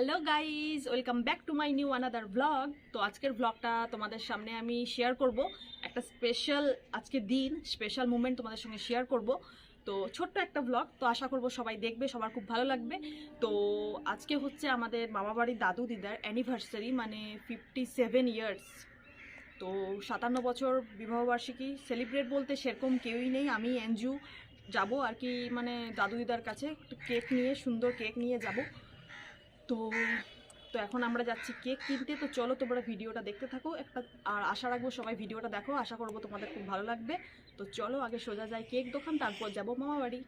Hello guys welcome back to my new another blog তো আজকের ব্লগটা তোমাদের সামনে আমি শেয়ার করব। একটা স্পেশাল আজকে দিন স্পেশাল মুমেন্ট তোমাদের সঙ্গে শেয়ার করব। তো ছোট্ট একটা ব্লগ তো আশা করব সবাই দেখবে, সবার খুব ভালো লাগবে। তো আজকে হচ্ছে আমাদের মামাবাড়ির দাদু দিদার অ্যানিভার্সারি মানে ফিফটি সেভেন ইয়ার্স তো সাতান্ন বছর বিবাহবার্ষিকী সেলিব্রেট বলতে সেরকম কেউই নেই। আমি এনজিও যাব আর কি মানে দাদু দিদার কাছে একটু কেক নিয়ে, সুন্দর কেক নিয়ে যাব। তো তো এখন আমরা যাচ্ছি কেক কিনতে। তো চলো তোমরা ভিডিওটা দেখতে থাকো। একটা, আর আশা রাখব সবাই ভিডিওটা দেখো। আশা করব তোমাদের খুব ভালো লাগবে। তো চলো আগে সোজা যাই কেক দোকান, তারপর যাব মামা বাড়ি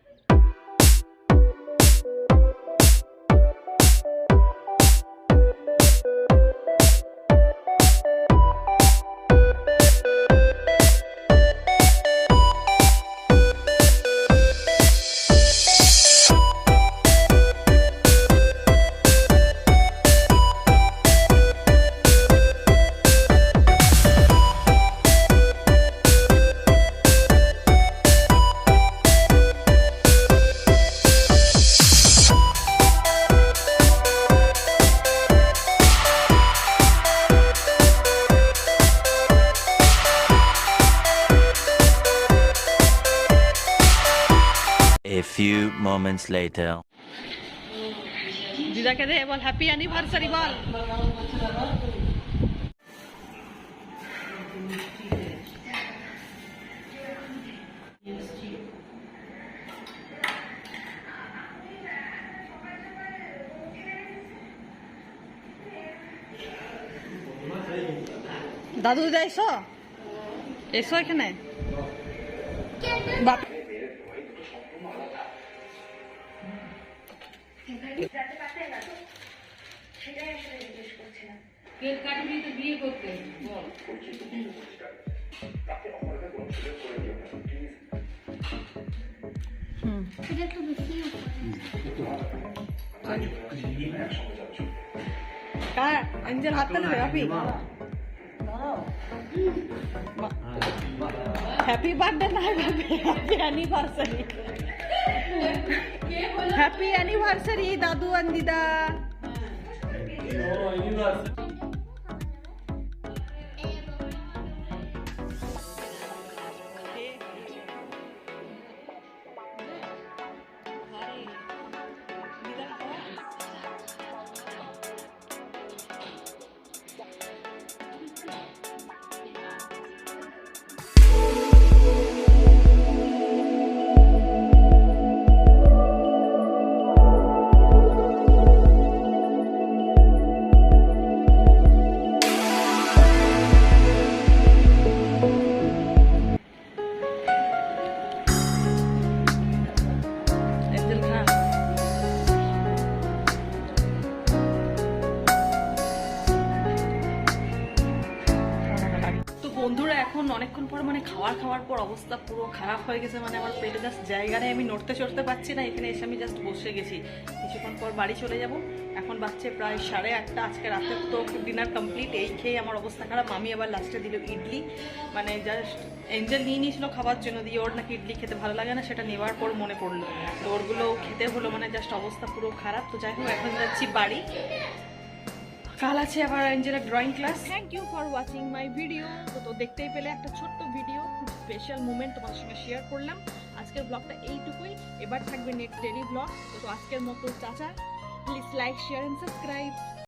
few moments later. দিদাকে দে বল হ্যাপি অ্যানিভার্সারি বল দাদু দিদা, এসো। এসো এখানে। বাপ কেক কাটবি তো বিয়ে করতে বল। হুম। একটু বেশি কার অঞ্জল হাতটা দেবে হ্যাপি হ্যাপি বার্থডে না হ্যাপি অ্যানিভার্সারি হ্যাপি অ্যানিভার্সারি দাদু আর দিদা এখন অনেকক্ষণ পর মানে খাওয়ার খাওয়ার পর অবস্থা পুরো খারাপ হয়ে গেছে মানে আমার পেটে জাস্ট জায়গা নেই আমি নড়তে চড়তে পারছি না, এখানে এসে আমি জাস্ট বসে গেছি। কিছুক্ষণ পর বাড়ি চলে যাব। এখন বাচ্চে প্রায় সাড়ে আটটা, আজকে রাতে তো ডিনার কমপ্লিট এই খেয়ে আমার অবস্থা খারাপ। আমি আবার লাস্টে দিল ইডলি মানে জাস্ট এঞ্জেল নিয়ে নিয়েছিল খাবার জন্য দিয়ে ওর নাকি ইডলি খেতে ভালো লাগে না, সেটা নেওয়ার পর মনে পড়ল। তো ওরগুলো খেতে হলো মানে জাস্ট অবস্থা পুরো খারাপ। তো যাই হোক, এখন যাচ্ছি বাড়ি। কাল আছে আবার Angela drawing class thank you for watching my video তো তো দেখতেই পেলে একটা ছোট্ট ভিডিও খুব স্পেশাল মুমেন্ট তোমাদের সঙ্গে শেয়ার করলাম। আজকের ব্লগটা এইটুকুই। এবার থাকবে নেক্সট ডেলি ব্লগ তো আজকের মতো চাচা please like share and subscribe